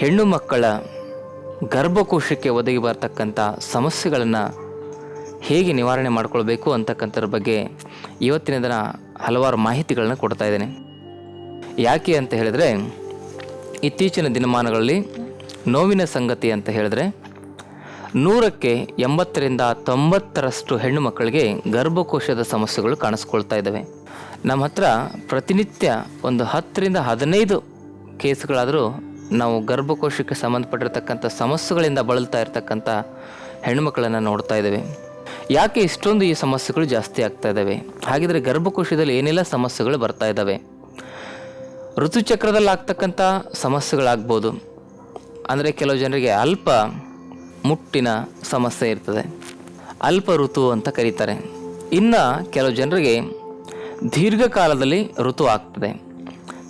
ಹೆಣ್ಣು ಮಕ್ಕಳ ಗರ್ಭಕೋಶಕ್ಕೆ ಒದಗಿ ಬರತಕ್ಕಂಥ ಸಮಸ್ಯೆಗಳನ್ನು ಹೇಗೆ ನಿವಾರಣೆ ಮಾಡಿಕೊಳ್ಬೇಕು ಅಂತಕ್ಕಂಥದ್ರ ಬಗ್ಗೆ ಇವತ್ತಿನ ದಿನ ಹಲವಾರು ಮಾಹಿತಿಗಳನ್ನ ಕೊಡ್ತಾ ಇದ್ದೇನೆ. ಯಾಕೆ ಅಂತ ಹೇಳಿದ್ರೆ, ಇತ್ತೀಚಿನ ದಿನಮಾನಗಳಲ್ಲಿ ನೋವಿನ ಸಂಗತಿ ಅಂತ ಹೇಳಿದ್ರೆ, ನೂರಕ್ಕೆ ಎಂಬತ್ತರಿಂದ ತೊಂಬತ್ತರಷ್ಟು ಹೆಣ್ಣು ಮಕ್ಕಳಿಗೆ ಗರ್ಭಕೋಶದ ಸಮಸ್ಯೆಗಳು ಕಾಣಿಸ್ಕೊಳ್ತಾ ಇದ್ದಾವೆ. ನಮ್ಮ ಹತ್ರ ಪ್ರತಿನಿತ್ಯ ಒಂದು ಹತ್ತರಿಂದ ಹದಿನೈದು ಕೇಸ್ಗಳಾದರೂ ನಾವು ಗರ್ಭಕೋಶಕ್ಕೆ ಸಂಬಂಧಪಟ್ಟಿರ್ತಕ್ಕಂಥ ಸಮಸ್ಯೆಗಳಿಂದ ಬಳಲ್ತಾ ಇರ್ತಕ್ಕಂಥ ಹೆಣ್ಮಕ್ಳನ್ನು ನೋಡ್ತಾ ಇದ್ದೇವೆ. ಯಾಕೆ ಇಷ್ಟೊಂದು ಈ ಸಮಸ್ಯೆಗಳು ಜಾಸ್ತಿ ಆಗ್ತಾ ಇದ್ದಾವೆ? ಹಾಗಿದ್ರೆ ಗರ್ಭಕೋಶದಲ್ಲಿ ಏನೆಲ್ಲ ಸಮಸ್ಯೆಗಳು ಬರ್ತಾ ಇದ್ದಾವೆ? ಋತುಚಕ್ರದಲ್ಲಿ ಆಗ್ತಕ್ಕಂಥ ಸಮಸ್ಯೆಗಳಾಗ್ಬೋದು. ಅಂದರೆ ಕೆಲವು ಜನರಿಗೆ ಅಲ್ಪ ಮುಟ್ಟಿನ ಸಮಸ್ಯೆ ಇರ್ತದೆ. ಅಲ್ಪ ಋತು ಅಂತ ಕರೀತಾರೆ. ಇನ್ನು ಕೆಲವು ಜನರಿಗೆ ದೀರ್ಘಕಾಲದಲ್ಲಿ ಋತು ಆಗ್ತದೆ.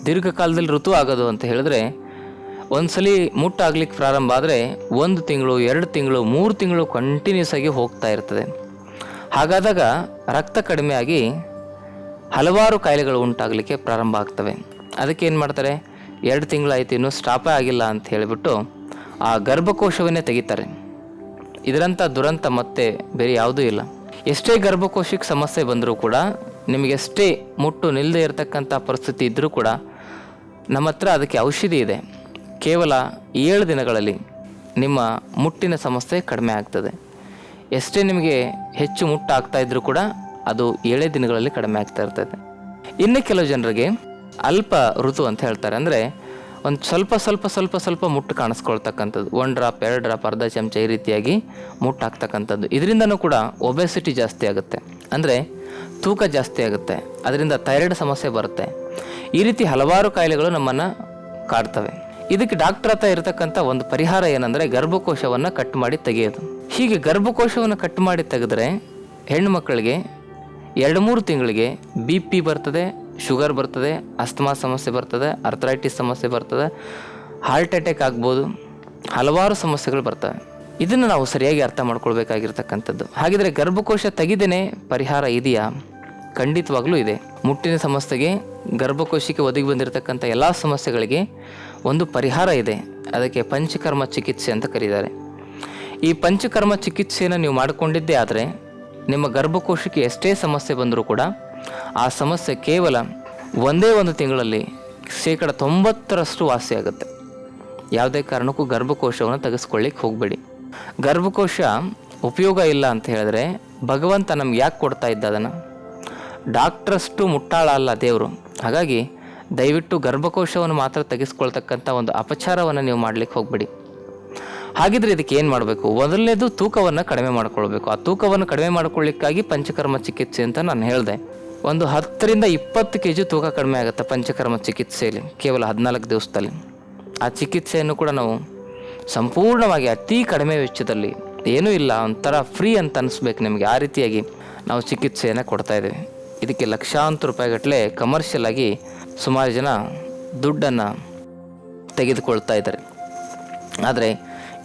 ದೀರ್ಘಕಾಲದಲ್ಲಿ ಋತು ಆಗೋದು ಅಂತ ಹೇಳಿದ್ರೆ ಒಂದ್ಸಲಿ ಮುಟ್ಟಾಗ್ಲಿಕ್ಕೆ ಪ್ರಾರಂಭ ಆದರೆ ಒಂದು ತಿಂಗಳು, ಎರಡು ತಿಂಗಳು, ಮೂರು ತಿಂಗಳು ಕಂಟಿನ್ಯೂಸ್ ಆಗಿ ಹೋಗ್ತಾ ಇರ್ತದೆ. ಹಾಗಾದಾಗ ರಕ್ತ ಕಡಿಮೆ ಆಗಿ ಹಲವಾರು ಕಾಯಿಲೆಗಳು ಉಂಟಾಗಲಿಕ್ಕೆ ಪ್ರಾರಂಭ ಆಗ್ತವೆ. ಅದಕ್ಕೆ ಏನು ಮಾಡ್ತಾರೆ? ಎರಡು ತಿಂಗಳಾಯಿತು, ಇನ್ನೂ ಸ್ಟಾಪೇ ಆಗಿಲ್ಲ ಅಂತ ಹೇಳಿಬಿಟ್ಟು ಆ ಗರ್ಭಕೋಶವನ್ನೇ ತೆಗಿತಾರೆ. ಇದರಂಥ ದುರಂತ ಮತ್ತೆ ಬೇರೆ ಯಾವುದೂ ಇಲ್ಲ. ಎಷ್ಟೇ ಗರ್ಭಕೋಶಕ್ಕೆ ಸಮಸ್ಯೆ ಬಂದರೂ ಕೂಡ, ನಿಮಗೆ ಎಷ್ಟೇ ಮುಟ್ಟು ನಿಲ್ಲದೆ ಇರತಕ್ಕಂಥ ಪರಿಸ್ಥಿತಿ ಇದ್ದರೂ ಕೂಡ, ನಮ್ಮ ಹತ್ರ ಅದಕ್ಕೆ ಔಷಧಿ ಇದೆ. ಕೇವಲ ಏಳು ದಿನಗಳಲ್ಲಿ ನಿಮ್ಮ ಮುಟ್ಟಿನ ಸಮಸ್ಯೆ ಕಡಿಮೆ ಆಗ್ತದೆ. ಎಷ್ಟೇ ನಿಮಗೆ ಹೆಚ್ಚು ಮುಟ್ಟಾಗ್ತಾ ಇದ್ರೂ ಕೂಡ ಅದು ಏಳೇ ದಿನಗಳಲ್ಲಿ ಕಡಿಮೆ ಆಗ್ತಾ ಇರ್ತದೆ. ಇನ್ನು ಕೆಲವು ಜನರಿಗೆ ಅಲ್ಪ ಋತು ಅಂತ ಹೇಳ್ತಾರೆ. ಅಂದರೆ ಒಂದು ಸ್ವಲ್ಪ ಸ್ವಲ್ಪ ಸ್ವಲ್ಪ ಸ್ವಲ್ಪ ಮುಟ್ಟು ಕಾಣಿಸ್ಕೊಳ್ತಕ್ಕಂಥದ್ದು. ಒನ್ ಡ್ರಾಪ್, ಎರಡು ಡ್ರಾಪ್, ಅರ್ಧ ಚಮಚ ಈ ರೀತಿಯಾಗಿ ಮುಟ್ಟಾಗ್ತಕ್ಕಂಥದ್ದು. ಇದರಿಂದನೂ ಕೂಡ ಒಬೆಸಿಟಿ ಜಾಸ್ತಿ ಆಗುತ್ತೆ. ಅಂದರೆ ತೂಕ ಜಾಸ್ತಿ ಆಗುತ್ತೆ. ಅದರಿಂದ ಥೈರಾಯ್ಡ್ ಸಮಸ್ಯೆ ಬರುತ್ತೆ. ಈ ರೀತಿ ಹಲವಾರು ಕಾಯಿಲೆಗಳು ನಮ್ಮನ್ನು ಕಾಡ್ತವೆ. ಇದಕ್ಕೆ ಡಾಕ್ಟರ್ ಹತ್ರ ಇರತಕ್ಕಂಥ ಒಂದು ಪರಿಹಾರ ಏನಂದರೆ ಗರ್ಭಕೋಶವನ್ನು ಕಟ್ ಮಾಡಿ ತೆಗೆಯೋದು. ಹೀಗೆ ಗರ್ಭಕೋಶವನ್ನು ಕಟ್ ಮಾಡಿ ತೆಗೆದ್ರೆ ಹೆಣ್ಣು ಮಕ್ಕಳಿಗೆ ಎರಡು ಮೂರು ತಿಂಗಳಿಗೆ ಬಿ ಪಿ ಬರ್ತದೆ ಶುಗರ್ ಬರ್ತದೆ, ಅಸ್ತಮಾ ಸಮಸ್ಯೆ ಬರ್ತದೆ ಅರ್ಥರೈಟಿಸ್ ಸಮಸ್ಯೆ ಬರ್ತದೆ ಹಾರ್ಟ್ ಅಟ್ಯಾಕ್ ಆಗ್ಬೋದು, ಹಲವಾರು ಸಮಸ್ಯೆಗಳು ಬರ್ತವೆ. ಇದನ್ನು ನಾವು ಸರಿಯಾಗಿ ಅರ್ಥ ಮಾಡ್ಕೊಳ್ಬೇಕಾಗಿರ್ತಕ್ಕಂಥದ್ದು. ಹಾಗಿದ್ರೆ ಗರ್ಭಕೋಶ ತೆಗೆದೇನೆ ಪರಿಹಾರ ಇದೆಯಾ? ಖಂಡಿತವಾಗ್ಲೂ ಇದೆ. ಮುಟ್ಟಿನ ಸಮಸ್ಯೆಗೆ ಗರ್ಭಕೋಶಕ್ಕೆ ಒದಗಿ ಬಂದಿರತಕ್ಕಂಥ ಎಲ್ಲ ಸಮಸ್ಯೆಗಳಿಗೆ ಒಂದು ಪರಿಹಾರ ಇದೆ. ಅದಕ್ಕೆ ಪಂಚಕರ್ಮ ಚಿಕಿತ್ಸೆ ಅಂತ ಕರೀತಾರೆ. ಈ ಪಂಚಕರ್ಮ ಚಿಕಿತ್ಸೆಯನ್ನು ನೀವು ಮಾಡಿಕೊಂಡಿದ್ದೇ ಆದರೆ, ನಿಮ್ಮ ಗರ್ಭಕೋಶಕ್ಕೆ ಎಷ್ಟೇ ಸಮಸ್ಯೆ ಬಂದರೂ ಕೂಡ, ಆ ಸಮಸ್ಯೆ ಕೇವಲ ಒಂದೇ ಒಂದು ತಿಂಗಳಲ್ಲಿ ಶೇಕಡ ತೊಂಬತ್ತರಷ್ಟು ವಾಸಿಯಾಗುತ್ತೆ ಯಾವುದೇ ಕಾರಣಕ್ಕೂ ಗರ್ಭಕೋಶವನ್ನು ತೆಗೆಸ್ಕೊಳ್ಳಿಕ್ಕೆ ಹೋಗಬೇಡಿ. ಗರ್ಭಕೋಶ ಉಪಯೋಗ ಇಲ್ಲ ಅಂತ ಹೇಳಿದ್ರೆ, ಭಗವಂತ ನಮ್ಗೆ ಯಾಕೆ ಕೊಡ್ತಾ ಇದ್ದ ಅದನ್ನು? ಡಾಕ್ಟ್ರಷ್ಟು ಮುಟ್ಟಾಳ ಅಲ್ಲ ದೇವರು. ಹಾಗಾಗಿ ದಯವಿಟ್ಟು ಗರ್ಭಕೋಶವನ್ನು ಮಾತ್ರ ತೆಗೆಸ್ಕೊಳ್ತಕ್ಕಂಥ ಒಂದು ಅಪಚಾರವನ್ನು ನೀವು ಮಾಡ್ಲಿಕ್ಕೆ ಹೋಗಬೇಡಿ. ಹಾಗಿದ್ರೆ ಇದಕ್ಕೆ ಏನು ಮಾಡಬೇಕು? ಮೊದಲನೇದು ತೂಕವನ್ನು ಕಡಿಮೆ ಮಾಡಿಕೊಳ್ಬೇಕು. ಆ ತೂಕವನ್ನು ಕಡಿಮೆ ಮಾಡ್ಕೊಳ್ಳಿಕ್ಕಾಗಿ ಪಂಚಕರ್ಮ ಚಿಕಿತ್ಸೆ ಅಂತ ನಾನು ಹೇಳಿದೆ. ಒಂದು ಹತ್ತರಿಂದ ಇಪ್ಪತ್ತು ಕೆ ಜಿ ತೂಕ ಕಡಿಮೆ ಆಗುತ್ತೆ ಪಂಚಕರ್ಮ ಚಿಕಿತ್ಸೆಯಲ್ಲಿ, ಕೇವಲ ಹದಿನಾಲ್ಕು ದಿವಸದಲ್ಲಿ. ಆ ಚಿಕಿತ್ಸೆಯನ್ನು ಕೂಡ ನಾವು ಸಂಪೂರ್ಣವಾಗಿ ಅತಿ ಕಡಿಮೆ ವೆಚ್ಚದಲ್ಲಿ, ಏನೂ ಇಲ್ಲ, ಒಂಥರ ಫ್ರೀ ಅಂತ ಅನಿಸ್ಬೇಕು ನಿಮಗೆ. ಆ ರೀತಿಯಾಗಿ ನಾವು ಚಿಕಿತ್ಸೆಯನ್ನು ಕೊಡ್ತಾ ಇದಕ್ಕೆ ಲಕ್ಷಾಂತರ ರೂಪಾಯಿಗಟ್ಟಲೆ ಕಮರ್ಷಿಯಲ್ ಆಗಿ ಸುಮಾರು ಜನ ದುಡ್ಡನ್ನು ತೆಗೆದುಕೊಳ್ತಾ ಇದ್ದಾರೆ. ಆದರೆ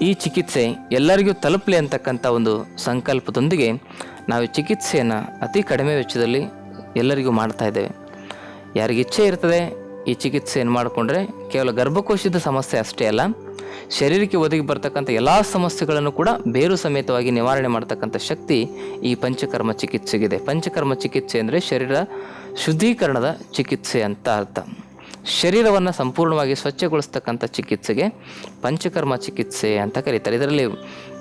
ಈ ಚಿಕಿತ್ಸೆ ಎಲ್ಲರಿಗೂ ತಲುಪಲಿ ಅಂತಕ್ಕಂಥ ಒಂದು ಸಂಕಲ್ಪದೊಂದಿಗೆ ನಾವು ಚಿಕಿತ್ಸೆಯನ್ನು ಅತಿ ಕಡಿಮೆ ವೆಚ್ಚದಲ್ಲಿ ಎಲ್ಲರಿಗೂ ಮಾಡ್ತಾ ಇದ್ದೇವೆ. ಯಾರಿಗೆ ಇಚ್ಛೆ ಇರ್ತದೆ ಈ ಚಿಕಿತ್ಸೆಯನ್ನು ಮಾಡಿಕೊಂಡ್ರೆ ಕೇವಲ ಗರ್ಭಕೋಶದ ಸಮಸ್ಯೆ ಅಷ್ಟೇ ಅಲ್ಲ ಶರೀರಕ್ಕೆ ಒದಗಿ ಬರ್ತಕ್ಕಂಥ ಎಲ್ಲ ಸಮಸ್ಯೆಗಳನ್ನು ಕೂಡ ಬೇರು ಸಮೇತವಾಗಿ ನಿವಾರಣೆ ಮಾಡ್ತಕ್ಕಂಥ ಶಕ್ತಿ ಈ ಪಂಚಕರ್ಮ ಚಿಕಿತ್ಸೆಗಿದೆ. ಪಂಚಕರ್ಮ ಚಿಕಿತ್ಸೆ ಅಂದರೆ ಶರೀರ ಶುದ್ಧೀಕರಣದ ಚಿಕಿತ್ಸೆ ಅಂತ ಅರ್ಥ. ಶರೀರವನ್ನು ಸಂಪೂರ್ಣವಾಗಿ ಸ್ವಚ್ಛಗೊಳಿಸ್ತಕ್ಕಂಥ ಚಿಕಿತ್ಸೆಗೆ ಪಂಚಕರ್ಮ ಚಿಕಿತ್ಸೆ ಅಂತ ಕರೀತಾರೆ. ಇದರಲ್ಲಿ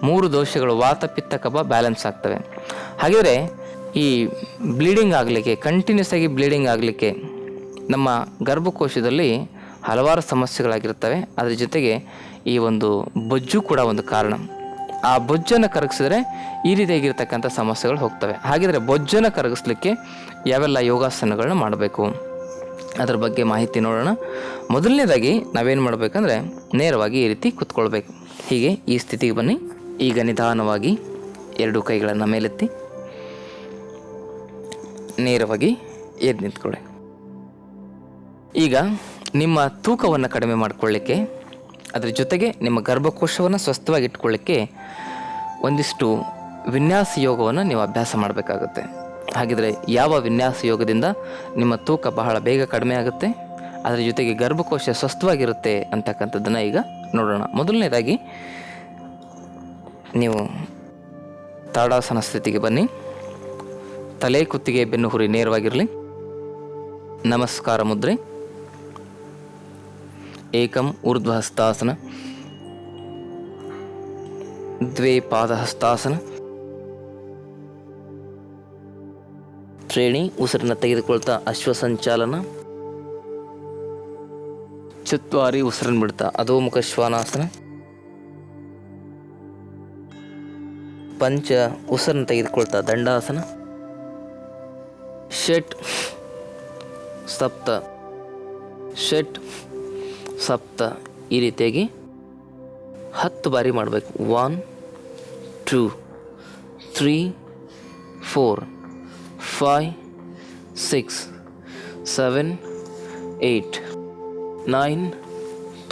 ಮೂರು ದೋಷಗಳು ವಾತ, ಪಿತ್ತ, ಕಫ ಬ್ಯಾಲೆನ್ಸ್ ಆಗ್ತವೆ. ಹಾಗಿದ್ರೆ ಈ ಬ್ಲೀಡಿಂಗ್ ಆಗಲಿಕ್ಕೆ ಕಂಟಿನ್ಯೂಸ್ ಆಗಿ ಬ್ಲೀಡಿಂಗ್ ಆಗಲಿಕ್ಕೆ ನಮ್ಮ ಗರ್ಭಕೋಶದಲ್ಲಿ ಹಲವಾರು ಸಮಸ್ಯೆಗಳಾಗಿರ್ತವೆ. ಅದರ ಜೊತೆಗೆ ಈ ಒಂದು ಬೊಜ್ಜು ಕೂಡ ಒಂದು ಕಾರಣ. ಆ ಬೊಜ್ಜನ್ನು ಕರಗಿಸಿದ್ರೆ ಈ ರೀತಿಯಾಗಿರ್ತಕ್ಕಂಥ ಸಮಸ್ಯೆಗಳು ಹೋಗ್ತವೆ. ಹಾಗಿದ್ರೆ ಬೊಜ್ಜನ್ನು ಕರಗಿಸ್ಲಿಕ್ಕೆ ಯಾವೆಲ್ಲ ಯೋಗಾಸನಗಳನ್ನ ಮಾಡಬೇಕು? ಅದ್ರ ಬಗ್ಗೆ ಮಾಹಿತಿ ನೋಡೋಣ. ಮೊದಲನೇದಾಗಿ ನಾವೇನು ಮಾಡಬೇಕಂದ್ರೆ ನೇರವಾಗಿ ಈ ರೀತಿ ಕುತ್ಕೊಳ್ಬೇಕು. ಹೀಗೆ ಈ ಸ್ಥಿತಿಗೆ ಬನ್ನಿ. ಈಗ ನಿಧಾನವಾಗಿ ಎರಡು ಕೈಗಳನ್ನು ಮೇಲೆತ್ತಿ ನೇರವಾಗಿ ಎದ್ದು ನಿಂತ್ಕೊಳ್ಳಿ. ಈಗ ನಿಮ್ಮ ತೂಕವನ್ನು ಕಡಿಮೆ ಮಾಡಿಕೊಳ್ಳಿಕ್ಕೆ ಅದರ ಜೊತೆಗೆ ನಿಮ್ಮ ಗರ್ಭಕೋಶವನ್ನು ಸ್ವಸ್ಥವಾಗಿ ಇಟ್ಕೊಳ್ಳಿಕ್ಕೆ ಒಂದಿಷ್ಟು ವಿನ್ಯಾಸ ಯೋಗವನ್ನು ನೀವು ಅಭ್ಯಾಸ ಮಾಡಬೇಕಾಗುತ್ತೆ. ಹಾಗಿದ್ರೆ ಯಾವ ವಿನ್ಯಾಸ ಯೋಗದಿಂದ ನಿಮ್ಮ ತೂಕ ಬಹಳ ಬೇಗ ಕಡಿಮೆ ಆಗುತ್ತೆ, ಅದರ ಜೊತೆಗೆ ಗರ್ಭಕೋಶ ಸ್ವಸ್ಥವಾಗಿರುತ್ತೆ ಅಂತಕ್ಕಂಥದ್ದನ್ನು ಈಗ ನೋಡೋಣ. ಮೊದಲನೇದಾಗಿ ನೀವು ತಾಡಾಸನ ಸ್ಥಿತಿಗೆ ಬನ್ನಿ. ತಲೆ ಕುತ್ತಿಗೆ ಬೆನ್ನುಹುರಿ ನೇರವಾಗಿರಲಿ. ನಮಸ್ಕಾರ ಮುದ್ರೆ. ಏಕಂ ಊರ್ಧ್ವಹಸ್ತಾಸನ ದ್ವೇ ಪಾದಹಸ್ತಾಸನ ಶ್ರೇಣಿ ಉಸಿರನ್ನ ತೆಗೆದುಕೊಳ್ತಾ ಅಶ್ವಸಂಚಾಲನ। ಚತ್ವಾರಿ, ಉಸಿರನ್ನು ಬಿಡ್ತಾ ಅಧೋಮುಖ ಶ್ವಾನಾಸನ। ಪಂಚ, ಉಸಿರನ್ನು ತೆಗೆದುಕೊಳ್ತಾ ದಂಡಾಸನ। ಷಟ್, ಸಪ್ತ। ಷಟ್ ಸಪ್ತ ಈ ರೀತಿಯಾಗಿ ಹತ್ತು ಬಾರಿ ಮಾಡಬೇಕು. One two three four five six seven eight nine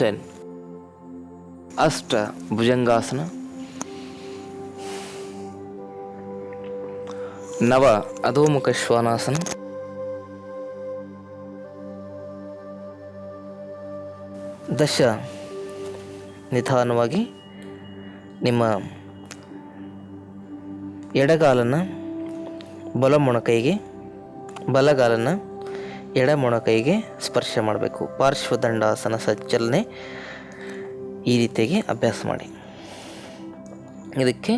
ten ಅಷ್ಟ ಭುಜಂಗಾಸನ. ನವ ಅಧೋಮುಖ ಶ್ವಾನಾಸನ. ದಶ ನಿಧಾನವಾಗಿ ನಿಮ್ಮ ಎಡಗಾಲನ್ನು ಬಲ ಮೊಣಕೈಗೆ ಬಲಗಾಲನ್ನು ಎಡ ಮೊಣಕೈಗೆ ಸ್ಪರ್ಶ ಮಾಡಬೇಕು. ಪಾರ್ಶ್ವದಂಡಾಸನ ಸಜ್ಜಲನೆ ಈ ರೀತಿಯಾಗಿ ಅಭ್ಯಾಸ ಮಾಡಿ. ಇದಕ್ಕೆ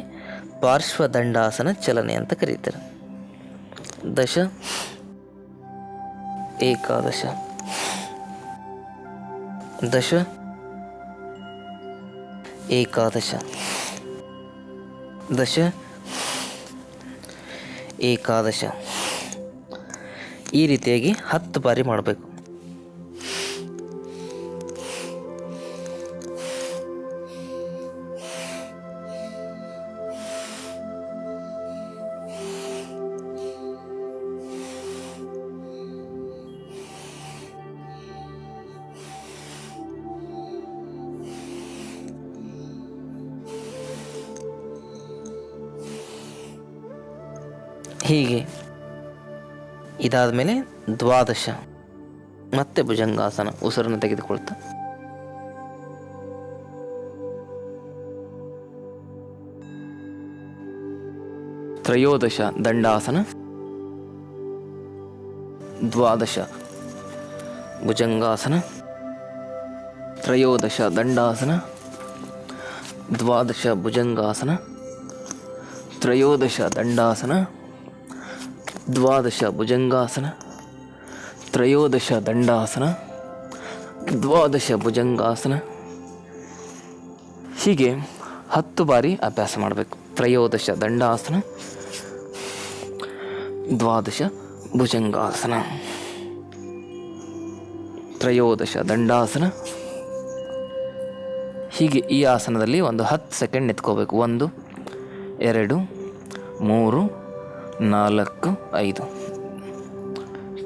ಪಾರ್ಶ್ವದಂಡಾಸನ ಚಲನೆ ಅಂತ ಕರೀತಾರೆ. ದಶ ಏಕಾದಶ. ದಶ. ಏಕಾದಶ. ದಶ. ಏಕಾದಶ. ಈ ರೀತಿಯಾಗಿ ಹತ್ತು ಬಾರಿ ಮಾಡಬೇಕು. ಹೀಗೆ. ಇದಾದ ಮೇಲೆ ದ್ವಾದಶ. ಮತ್ತೆ ಭುಜಂಗಾಸನ ಉಸಿರನ್ನು ತೆಗೆದುಕೊಳ್ತಾ. ತ್ರಯೋದಶ ದಂಡಾಸನ. ದ್ವಾದಶ ಭುಜಂಗಾಸನ. ತ್ರಯೋದಶ ದಂಡಾಸನ. ದ್ವಾದಶ ಭುಜಂಗಾಸನ. ತ್ರಯೋದಶ ದಂಡಾಸನ. ದ್ವಾದಶ ಭುಜಂಗಾಸನ, ತ್ರಯೋದಶ ದಂಡಾಸನ, ದ್ವಾದಶ ಭುಜಂಗಾಸನ. ಹೀಗೆ ಹತ್ತು ಬಾರಿ ಅಭ್ಯಾಸ ಮಾಡಬೇಕು. ತ್ರಯೋದಶ ದಂಡಾಸನ, ದ್ವಾದಶ ಭುಜಂಗಾಸನ. ತ್ರಯೋದಶ ದಂಡಾಸನ. ಹೀಗೆ ಈ ಆಸನದಲ್ಲಿ ಒಂದು ಹತ್ತು ಸೆಕೆಂಡ್ ನಿಂತ್ಕೋಬೇಕು. ಒಂದು, ಎರಡು, ಮೂರು ನಾಲ್ಕು ಐದು.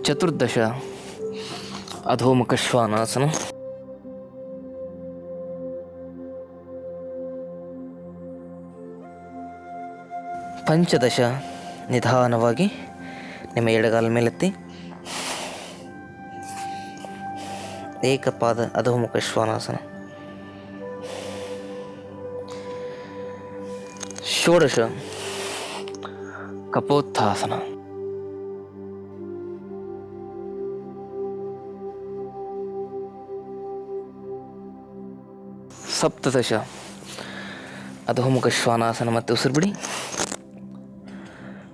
ಚತುರ್ದಶ ಅಧೋಮುಖ ಶ್ವಾನಾಸನ. ಪಂಚದಶ ನಿಧಾನವಾಗಿ ನಿಮ್ಮ ಎಡಗಾಲ ಮೇಲೆತ್ತಿ. ಏಕಪಾದ ಅಧೋಮುಖ ಶ್ವಾನಾಸನ. ಷೋಡಶ ಕಪೋತ್ಥಾಸನ ಸಪ್ತದಶ ಅಧೋಮುಖ ಶ್ವಾನಾಸನ ಮತ್ತೆ ಉಸಿರು ಬಿಡಿ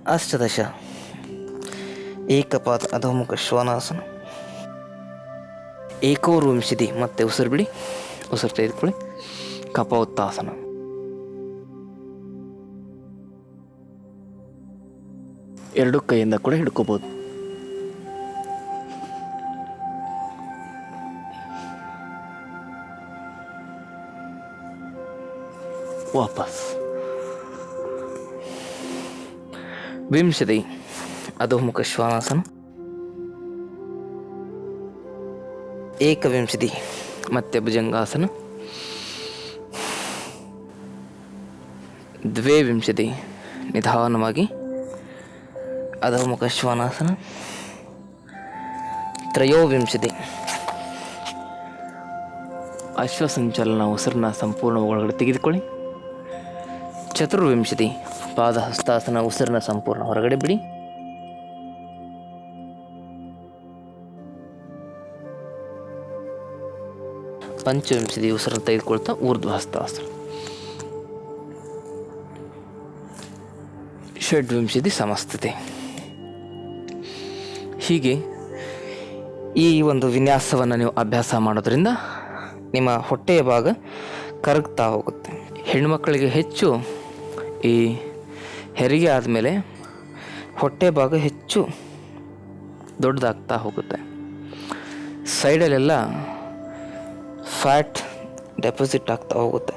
ಅಷ್ಟದಶ ಏಕಪಾದ ಅಧೋಮುಖ ಶ್ವಾನಾಸನ ಏಕೋರ್ವಿಂಶತಿ ಮತ್ತೆ ಉಸಿರು ಬಿಡಿ ಉಸಿರು ತೆಗೆದುಕೊಳ್ಳಿ ಕಪೋತ್ತಾಸನ ಎರಡು ಕೈಯಿಂದ ಕೂಡ ಹಿಡ್ಕೋಬೋದು. ವಾಪಸ್. ವಿಂಶತಿ. ಅಧೋಮುಖ ಶ್ವಾನಾಸನ. ಏಕವಿಂಶತಿ. ಮತ್ತೆ ಭುಜಂಗಾಸನ. ದ್ವೇವಿಂಶತಿ. ನಿಧಾನವಾಗಿ. ಅಧೋಮುಖ ಶ್ವಾನಾಸನ ತ್ರಯೋವಿಂಶತಿ ಅಶ್ವಸಂಚಲನ ಉಸಿರನ್ನ ಸಂಪೂರ್ಣ ಒಳಗಡೆ ತೆಗೆದುಕೊಳ್ಳಿ. ಚತುರ್ವಿಂಶತಿ। ಪಾದಹಸ್ತಾಸನ ಉಸಿರನ್ನ ಸಂಪೂರ್ಣ ಹೊರಗಡೆ ಬಿಡಿ. ಪಂಚವಿಂಶತಿ ಉಸಿರನ್ನು ತೆಗೆದುಕೊಳ್ತಾ ಊರ್ಧ್ವ ಹಸ್ತಾಸನ ಷಡ್ವಿಂಶತಿ ಸಮಸ್ಥಿತಿ. ಹೀಗೆ ಈ ಒಂದು ವಿನ್ಯಾಸವನ್ನು ನೀವು ಅಭ್ಯಾಸ ಮಾಡೋದ್ರಿಂದ ನಿಮ್ಮ ಹೊಟ್ಟೆಯ ಭಾಗ ಕರಗ್ತಾ ಹೋಗುತ್ತೆ. ಹೆಣ್ಮಕ್ಕಳಿಗೆ ಹೆಚ್ಚು ಈ ಹೆರಿಗೆ ಆದಮೇಲೆ ಹೊಟ್ಟೆ ಭಾಗ ಹೆಚ್ಚು ದೊಡ್ಡದಾಗ್ತಾ ಹೋಗುತ್ತೆ. ಸೈಡಲ್ಲೆಲ್ಲ ಫ್ಯಾಟ್ ಡೆಪಾಸಿಟ್ ಆಗ್ತಾ ಹೋಗುತ್ತೆ.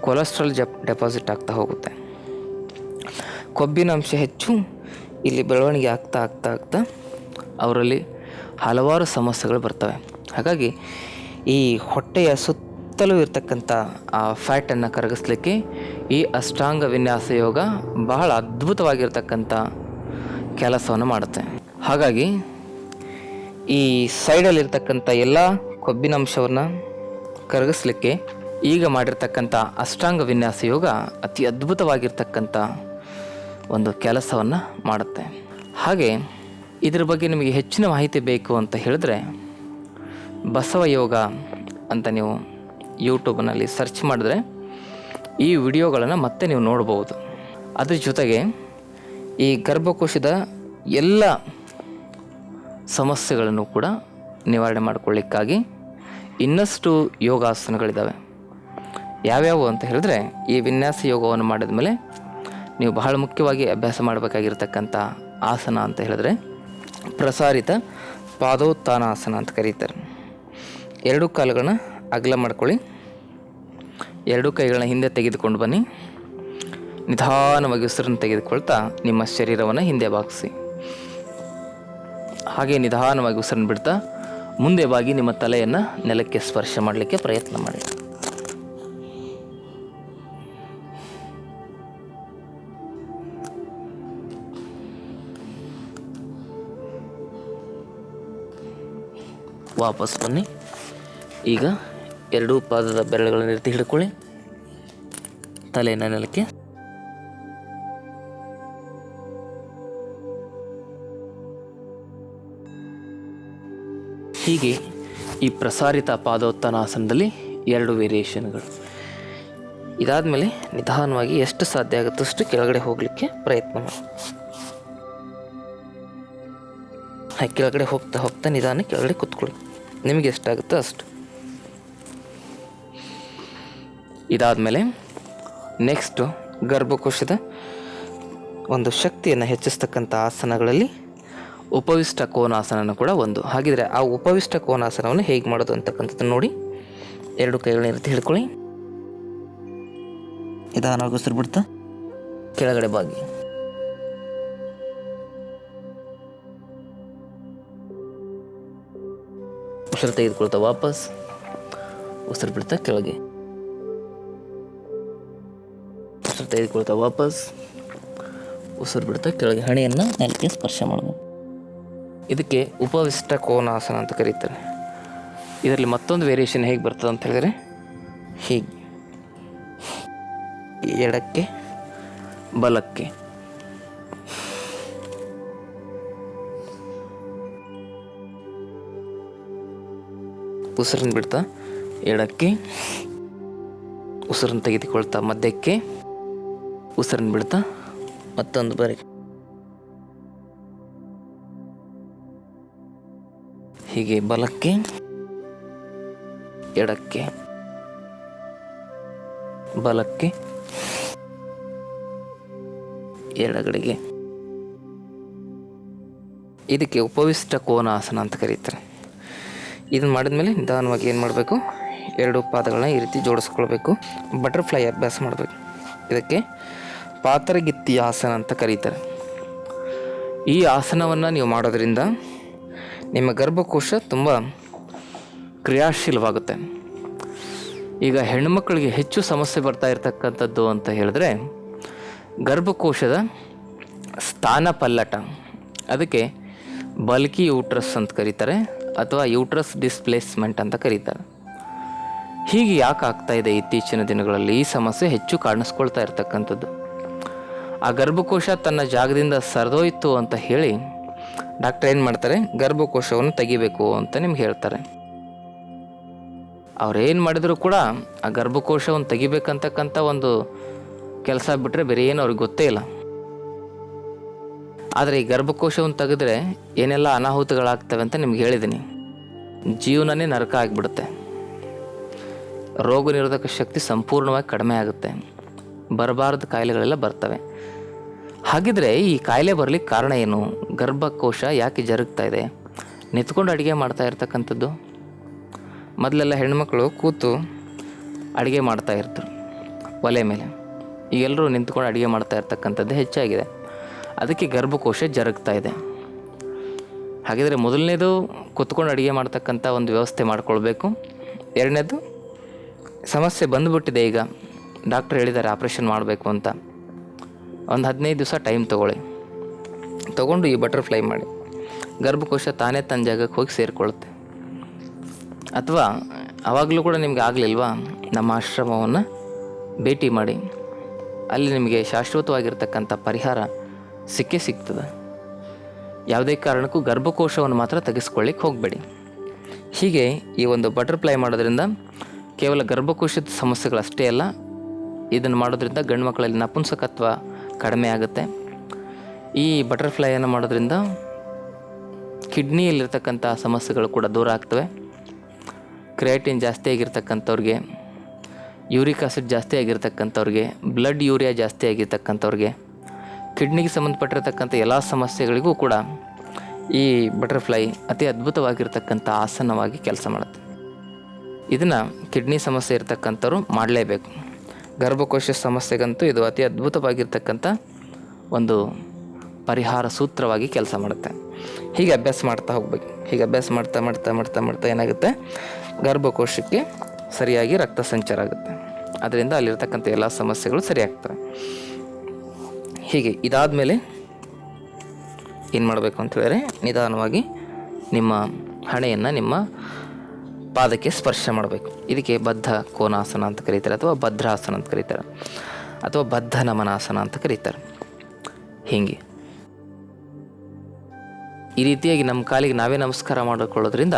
ಕೊಲೆಸ್ಟ್ರಾಲ್ ಜಪ್ ಡೆಪಾಸಿಟ್ ಆಗ್ತಾ ಹೋಗುತ್ತೆ. ಕೊಬ್ಬಿನ ಅಂಶ ಹೆಚ್ಚು ಇಲ್ಲಿ ಬೆಳವಣಿಗೆ ಆಗ್ತಾ ಆಗ್ತಾ ಆಗ್ತಾ ಅವರಲ್ಲಿ ಹಲವಾರು ಸಮಸ್ಯೆಗಳು ಬರ್ತವೆ. ಹಾಗಾಗಿ ಈ ಹೊಟ್ಟೆಯ ಸುತ್ತಲೂ ಇರತಕ್ಕಂಥ ಆ ಫ್ಯಾಟನ್ನು ಕರಗಿಸ್ಲಿಕ್ಕೆ ಈ ಅಷ್ಟಾಂಗ ವಿನ್ಯಾಸ ಯೋಗ ಬಹಳ ಅದ್ಭುತವಾಗಿರ್ತಕ್ಕಂಥ ಕೆಲಸವನ್ನು ಮಾಡುತ್ತೆ. ಹಾಗಾಗಿ ಈ ಸೈಡಲ್ಲಿರ್ತಕ್ಕಂಥ ಎಲ್ಲ ಕೊಬ್ಬಿನಂಶವನ್ನು ಕರಗಿಸ್ಲಿಕ್ಕೆ ಈಗ ಮಾಡಿರ್ತಕ್ಕಂಥ ಅಷ್ಟಾಂಗ ವಿನ್ಯಾಸ ಯೋಗ ಅತಿ ಅದ್ಭುತವಾಗಿರ್ತಕ್ಕಂಥ ಒಂದು ಕೆಲಸವನ್ನು ಮಾಡುತ್ತೆ. ಹಾಗೆ ಇದ್ರ ಬಗ್ಗೆ ನಿಮಗೆ ಹೆಚ್ಚಿನ ಮಾಹಿತಿ ಬೇಕು ಅಂತ ಹೇಳಿದ್ರೆ ಬಸವ ಯೋಗ ಅಂತ ನೀವು ಯೂಟ್ಯೂಬ್ನಲ್ಲಿ ಸರ್ಚ್ ಮಾಡಿದ್ರೆ ಈ ವಿಡಿಯೋಗಳನ್ನು ಮತ್ತೆ ನೀವು ನೋಡ್ಬೋದು. ಅದ್ರ ಜೊತೆಗೆ ಈ ಗರ್ಭಕೋಶದ ಎಲ್ಲ ಸಮಸ್ಯೆಗಳನ್ನು ಕೂಡ ನಿವಾರಣೆ ಮಾಡಿಕೊಳ್ಳಿಕ್ಕಾಗಿ ಇನ್ನಷ್ಟು ಯೋಗಾಸನಗಳಿದ್ದಾವೆ ಯಾವ್ಯಾವು ಅಂತ ಹೇಳಿದ್ರೆ ಈ ವಿನ್ಯಾಸ ಯೋಗವನ್ನು ಮಾಡಿದ ಮೇಲೆ ನೀವು ಬಹಳ ಮುಖ್ಯವಾಗಿ ಅಭ್ಯಾಸ ಮಾಡಬೇಕಾಗಿರ್ತಕ್ಕಂಥ ಆಸನ ಅಂತ ಹೇಳಿದ್ರೆ ಪ್ರಸಾರಿತ ಪಾದೋತ್ಥಾನಾಸನ ಅಂತ ಕರೀತಾರೆ. ಎರಡು ಕಾಲುಗಳನ್ನ ಅಗಲ ಮಾಡ್ಕೊಳ್ಳಿ. ಎರಡು ಕೈಗಳನ್ನ ಹಿಂದೆ ತೆಗೆದುಕೊಂಡು ಬನ್ನಿ. ನಿಧಾನವಾಗಿ ಉಸಿರನ್ನು ತೆಗೆದುಕೊಳ್ತಾ ನಿಮ್ಮ ಶರೀರವನ್ನು ಹಿಂದೆ ಬಾಗಿಸಿ. ಹಾಗೆ ನಿಧಾನವಾಗಿ ಉಸಿರನ್ನು ಬಿಡ್ತಾ ಮುಂದೆ ಬಾಗಿ ನಿಮ್ಮ ತಲೆಯನ್ನು ನೆಲಕ್ಕೆ ಸ್ಪರ್ಶ ಮಾಡಲಿಕ್ಕೆ ಪ್ರಯತ್ನ ಮಾಡಿ. ವಾಪಸ್ ಬನ್ನಿ. ಈಗ ಎರಡೂ ಪಾದದ ಬೆರಳುಗಳನ್ನು ಎತ್ತಿ ಹಿಡ್ಕೊಳ್ಳಿ. ತಲೆಯನ್ನು ನೆಲಕ್ಕೆ. ಹೀಗೆ ಈ ಪ್ರಸಾರಿತ ಪಾದೋತ್ತನಾಸನದಲ್ಲಿ ಎರಡು ವೇರಿಯೇಷನ್ಗಳು. ಇದಾದಮೇಲೆ ನಿಧಾನವಾಗಿ ಎಷ್ಟು ಸಾಧ್ಯ ಆಗುತ್ತೋ ಅಷ್ಟು ಕೆಳಗಡೆ ಹೋಗಲಿಕ್ಕೆ ಪ್ರಯತ್ನ ಮಾಡಿ. ಕೆಳಗಡೆ ಹೋಗ್ತಾ ಹೋಗ್ತಾ ನಿಧಾನ ಕೆಳಗಡೆ ಕೂತ್ಕೊಳ್ಳಿ. ನಿಮಗೆ ಎಷ್ಟಾಗುತ್ತೋ ಅಷ್ಟು. ಇದಾದಮೇಲೆ ನೆಕ್ಸ್ಟು ಗರ್ಭಕೋಶದ ಒಂದು ಶಕ್ತಿಯನ್ನು ಹೆಚ್ಚಿಸ್ತಕ್ಕಂಥ ಆಸನಗಳಲ್ಲಿ ಉಪವಿಷ್ಟ ಕೋನಾಸನನೂ ಕೂಡ ಒಂದು. ಹಾಗಿದ್ರೆ ಆ ಉಪವಿಷ್ಟ ಕೋನಾಸನವನ್ನು ಹೇಗೆ ಮಾಡೋದು ಅಂತಕ್ಕಂಥದ್ದು ನೋಡಿ ಎರಡು ಕೈಗಳನ್ನ ರೀತಿ ಹಿಡ್ಕೊಳ್ಳಿ ಇದಾನ ಉಸಿರು ಬಿಡ್ತಾ. ಕೆಳಗಡೆ ಬಾಗಿ. ಉಸಿರು ತೆಗೆದುಕೊಳ್ತಾ ವಾಪಸ್. ಉಸಿರು ಬಿಡ್ತಾ ಕೆಳಗೆ. ಉಸಿರು ತೆಗೆದುಕೊಳ್ತಾ ವಾಪಸ್. ಉಸಿರು ಬಿಡ್ತಾ ಕೆಳಗೆ. ಹಣೆಯನ್ನು ನೆಲಕ್ಕೆ ಸ್ಪರ್ಶ ಮಾಡೋದು. ಇದಕ್ಕೆ ಉಪವಿಷ್ಟ ಕೋನಾಸನ ಅಂತ ಕರೀತಾರೆ. ಇದರಲ್ಲಿ ಮತ್ತೊಂದು ವೇರಿಯೇಷನ್ ಹೇಗೆ ಬರ್ತದೆ ಅಂತ ಹೇಳಿದರೆ, ಹೀಗೆ? ಎಡಕ್ಕೆ, ಬಲಕ್ಕೆ. ಉಸಿರನ್ನು ಬಿಡ್ತಾ ಎಡಕ್ಕೆ ಉಸಿರನ್ನು ತೆಗೆದುಕೊಳ್ತಾ ಮಧ್ಯಕ್ಕೆ ಉಸಿರನ್ನು ಬಿಡ್ತಾ ಮತ್ತೊಂದು ಬಾರಿ. ಹೀಗೆ ಬಲಕ್ಕೆ, ಎಡಕ್ಕೆ, ಬಲಕ್ಕೆ, ಎಡಗಡೆಗೆ. ಇದಕ್ಕೆ ಉಪವಿಷ್ಟ ಕೋನಾಸನ ಅಂತ ಕರೀತಾರೆ. ಇದನ್ನು ಮಾಡಿದ್ಮೇಲೆ ನಿಧಾನವಾಗಿ ಏನು ಮಾಡಬೇಕು? ಎರಡು ಪಾದಗಳನ್ನ ಈ ರೀತಿ ಜೋಡಿಸ್ಕೊಳ್ಬೇಕು. ಬಟರ್ಫ್ಲೈ ಅಭ್ಯಾಸ ಮಾಡಬೇಕು. ಇದಕ್ಕೆ ಪಾತ್ರಗಿತ್ತಿ ಆಸನ ಅಂತ ಕರೀತಾರೆ. ಈ ಆಸನವನ್ನು ನೀವು ಮಾಡೋದರಿಂದ ನಿಮ್ಮ ಗರ್ಭಕೋಶ ತುಂಬ ಕ್ರಿಯಾಶೀಲವಾಗುತ್ತೆ. ಈಗ ಹೆಣ್ಣುಮಕ್ಕಳಿಗೆ ಹೆಚ್ಚು ಸಮಸ್ಯೆ ಬರ್ತಾ ಇರತಕ್ಕಂಥದ್ದು ಅಂತ ಹೇಳಿದ್ರೆ ಗರ್ಭಕೋಶದ ಸ್ಥಾನ ಪಲ್ಲಟ ಅದಕ್ಕೆ ಬಲ್ಕಿ ಊಟ್ರಸ್ ಅಂತ ಕರೀತಾರೆ. ಅಥವಾ ಯೂಟ್ರಸ್ ಡಿಸ್ಪ್ಲೇಸ್ಮೆಂಟ್ ಅಂತ ಕರೀತಾರೆ. ಹೀಗೆ ಯಾಕೆ ಆಗ್ತಾ ಇದೆ ಇತ್ತೀಚಿನ ದಿನಗಳಲ್ಲಿ? ಈ ಸಮಸ್ಯೆ ಹೆಚ್ಚು ಕಾಣಿಸ್ಕೊಳ್ತಾ ಇರ್ತಕ್ಕಂಥದ್ದು. ಆ ಗರ್ಭಕೋಶ ತನ್ನ ಜಾಗದಿಂದ ಸರಿದೋಯ್ತು ಅಂತ ಹೇಳಿ ಡಾಕ್ಟರ್ ಏನು ಮಾಡ್ತಾರೆ? ಗರ್ಭಕೋಶವನ್ನು ತೆಗಿಬೇಕು ಅಂತ ನಿಮ್ಗೆ ಹೇಳ್ತಾರೆ. ಅವ್ರೇನು ಮಾಡಿದರೂ ಕೂಡ ಆ ಗರ್ಭಕೋಶವನ್ನು ತೆಗಿಬೇಕಂತಕ್ಕಂಥ ಒಂದು ಕೆಲಸ ಬಿಟ್ಟರೆ ಬೇರೆ ಏನು ಅವ್ರಿಗೆ ಗೊತ್ತೇ ಇಲ್ಲ. ಆದರೆ ಈ ಗರ್ಭಕೋಶವನ್ನು ತೆಗೆದ್ರೆ ಏನೆಲ್ಲ ಅನಾಹುತಗಳಾಗ್ತವೆ ಅಂತ ನಿಮ್ಗೆ ಹೇಳಿದ್ದೀನಿ. ಜೀವನನೇ ನರಕ ಆಗಿಬಿಡುತ್ತೆ. ರೋಗ ನಿರೋಧಕ ಶಕ್ತಿ ಸಂಪೂರ್ಣವಾಗಿ ಕಡಿಮೆ ಆಗುತ್ತೆ. ಬರಬಾರದ ಕಾಯಿಲೆಗಳೆಲ್ಲ ಬರ್ತವೆ. ಹಾಗಿದ್ರೆ ಈ ಕಾಯಿಲೆ ಬರಲಿಕ್ಕೆ ಕಾರಣ ಏನು? ಗರ್ಭಕೋಶ ಯಾಕೆ ಜರುಗ್ತಾ ಇದೆ? ನಿಂತ್ಕೊಂಡು ಅಡುಗೆ ಮಾಡ್ತಾ ಇರ್ತಕ್ಕಂಥದ್ದು? ಮೊದಲೆಲ್ಲ ಹೆಣ್ಮಕ್ಳು ಕೂತು ಅಡುಗೆ ಮಾಡ್ತಾ ಇರ್ತರು ಒಲೆ ಮೇಲೆ. ಈಗೆಲ್ಲರೂ ನಿಂತ್ಕೊಂಡು ಅಡುಗೆ ಮಾಡ್ತಾ ಇರ್ತಕ್ಕಂಥದ್ದು ಹೆಚ್ಚಾಗಿದೆ. ಅದಕ್ಕೆ ಗರ್ಭಕೋಶ ಜರುಗ್ತಾ ಇದೆ. ಹಾಗಿದ್ರೆ ಮೊದಲನೇದು ಕುತ್ಕೊಂಡು ಅಡುಗೆ ಮಾಡ್ತಕ್ಕಂಥ ಒಂದು ವ್ಯವಸ್ಥೆ ಮಾಡಿಕೊಳ್ಬೇಕು. ಎರಡನೇದು ಸಮಸ್ಯೆ ಬಂದುಬಿಟ್ಟಿದೆ ಈಗ. ಡಾಕ್ಟ್ರ್ ಹೇಳಿದ್ದಾರೆ ಆಪ್ರೇಷನ್ ಮಾಡಬೇಕು ಅಂತ. ಒಂದು ಹದಿನೈದು ದಿವಸ ಟೈಮ್ ತೊಗೊಳ್ಳಿ. ತೊಗೊಂಡು ಈ ಬಟರ್ಫ್ಲೈ ಮಾಡಿ. ಗರ್ಭಕೋಶ ತಾನೇ ತನ್ನ ಜಾಗಕ್ಕೆ ಹೋಗಿ ಸೇರಿಕೊಳ್ಳುತ್ತೆ. ಅಥವಾ ಆವಾಗಲೂ ಕೂಡ ನಿಮಗೆ ಆಗಲಿಲ್ವಾ? ನಮ್ಮ ಆಶ್ರಮವನ್ನು ಭೇಟಿ ಮಾಡಿ. ಅಲ್ಲಿ ನಿಮಗೆ ಶಾಶ್ವತವಾಗಿರ್ತಕ್ಕಂಥ ಪರಿಹಾರ ಸಿಕ್ಕೇ ಸಿಗ್ತದೆ. ಯಾವುದೇ ಕಾರಣಕ್ಕೂ ಗರ್ಭಕೋಶವನ್ನು ಮಾತ್ರ ತೆಗೆಸ್ಕೊಳ್ಳಿಕ್ಕೆ ಹೋಗಬೇಡಿ. ಹೀಗೆ ಈ ಒಂದು ಬಟರ್ಫ್ಲೈ ಮಾಡೋದ್ರಿಂದ ಕೇವಲ ಗರ್ಭಕೋಶದ ಸಮಸ್ಯೆಗಳಷ್ಟೇ ಅಲ್ಲ, ಇದನ್ನು ಮಾಡೋದ್ರಿಂದ ಗಂಡು ಮಕ್ಕಳಲ್ಲಿ ನಪುಂಸಕತ್ವ ಕಡಿಮೆ ಆಗುತ್ತೆ. ಈ ಬಟರ್ಫ್ಲೈಯನ್ನು ಮಾಡೋದ್ರಿಂದ ಕಿಡ್ನಿಯಲ್ಲಿರ್ತಕ್ಕಂಥ ಸಮಸ್ಯೆಗಳು ಕೂಡ ದೂರ ಆಗ್ತವೆ. ಕ್ರಿಯಾಟಿನ್ ಜಾಸ್ತಿ ಆಗಿರ್ತಕ್ಕಂಥವ್ರಿಗೆ, ಯೂರಿಕ್ ಆಸಿಡ್ ಜಾಸ್ತಿ ಆಗಿರ್ತಕ್ಕಂಥವ್ರಿಗೆ ಬ್ಲಡ್ ಯೂರಿಯಾ ಜಾಸ್ತಿ ಆಗಿರ್ತಕ್ಕಂಥವ್ರಿಗೆ ಕಿಡ್ನಿಗೆ ಸಂಬಂಧಪಟ್ಟಿರತಕ್ಕಂಥ ಎಲ್ಲ ಸಮಸ್ಯೆಗಳಿಗೂ ಕೂಡ ಈ ಬಟರ್ಫ್ಲೈ ಅತಿ ಅದ್ಭುತವಾಗಿರ್ತಕ್ಕಂಥ ಆಸನವಾಗಿ ಕೆಲಸ ಮಾಡುತ್ತೆ. ಇದನ್ನು ಕಿಡ್ನಿ ಸಮಸ್ಯೆ ಇರತಕ್ಕಂಥವ್ರು ಮಾಡಲೇಬೇಕು. ಗರ್ಭಕೋಶ ಸಮಸ್ಯೆಗಂತೂ ಇದು ಅತಿ ಅದ್ಭುತವಾಗಿರ್ತಕ್ಕಂಥ ಒಂದು ಪರಿಹಾರ ಸೂತ್ರವಾಗಿ ಕೆಲಸ ಮಾಡುತ್ತೆ. ಹೀಗೆ ಅಭ್ಯಾಸ ಮಾಡ್ತಾ ಹೋಗ್ಬೇಕು. ಹೀಗೆ ಅಭ್ಯಾಸ ಮಾಡ್ತಾ ಮಾಡ್ತಾ ಮಾಡ್ತಾ ಮಾಡ್ತಾ ಏನಾಗುತ್ತೆ? ಗರ್ಭಕೋಶಕ್ಕೆ ಸರಿಯಾಗಿ ರಕ್ತ ಸಂಚಾರ ಆಗುತ್ತೆ. ಅದರಿಂದ ಅಲ್ಲಿರ್ತಕ್ಕಂಥ ಎಲ್ಲ ಸಮಸ್ಯೆಗಳು ಸರಿಯಾಗ್ತವೆ. ಹೀಗೆ ಇದಾದ ಮೇಲೆ ಏನು ಮಾಡಬೇಕು ಅಂತ ಹೇಳಿದ್ರೆ ನಿಧಾನವಾಗಿ ನಿಮ್ಮ ಹಣೆಯನ್ನು ನಿಮ್ಮ ಪಾದಕ್ಕೆ ಸ್ಪರ್ಶ ಮಾಡಬೇಕು. ಇದಕ್ಕೆ ಬದ್ಧ ಕೋನಾಸನ ಅಂತ ಕರೀತಾರೆ ಅಥವಾ ಭದ್ರಾಸನ ಅಂತ ಕರೀತಾರೆ ಅಥವಾ ಬದ್ಧ ನಮನಾಸನ ಅಂತ ಕರೀತಾರೆ. ಹೀಗೆ. ಈ ರೀತಿಯಾಗಿ ನಮ್ಮ ಕಾಲಿಗೆ ನಾವೇ ನಮಸ್ಕಾರ ಮಾಡಿಕೊಳ್ಳೋದ್ರಿಂದ